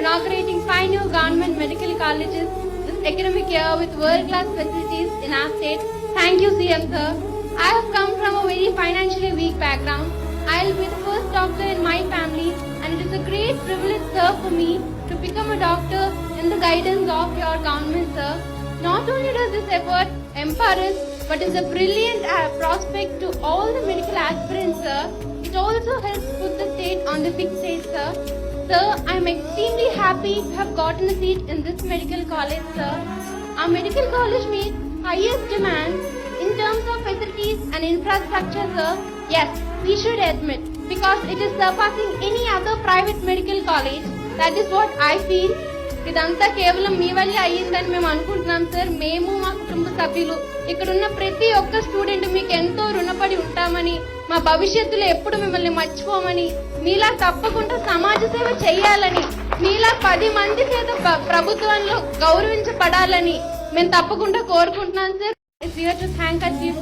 inaugurating five new government medical colleges this academic year with world-class facilities in our state. Thank you, CM sir. I have come from a very financially weak background. I'll be the first doctor in my family and it is a great privilege, sir, for me to become a doctor in the guidance of your government, sir. Not only does this effort empower us, but is a brilliant uh, prospect to all the medical aspirants, sir. It also helps put the state on the big stage, sir. Sir, I'm extremely happy to have gotten a seat in this medical college, sir. Our medical college meets highest demands in terms of facilities and infrastructure, sir. Yes, we should admit because it is surpassing any other private medical college. That is what I feel. ఇదంతా కేవలం మీ వల్లే అయ్యిందని మేము అనుకుంటున్నాం sir మేము మా కుటుంబ సభ్యులు ఇక్కడ ఉన్న ప్రతి ఒక్క స్టూడెంట్ రుణపడి ఉంటామని మా భవిష్యత్తులో ఎప్పుడు మిమ్మల్ని మర్చిపోమని మీలా తప్పకుండా సమాజ సేవ చేయాలని మీలా పది మంది చేత ప్రభుత్వంలో గౌరవించబడాలని మేము తప్పకుండా కోరుకుంటున్నాం సార్ టు థ్యాంక్ అచీవ్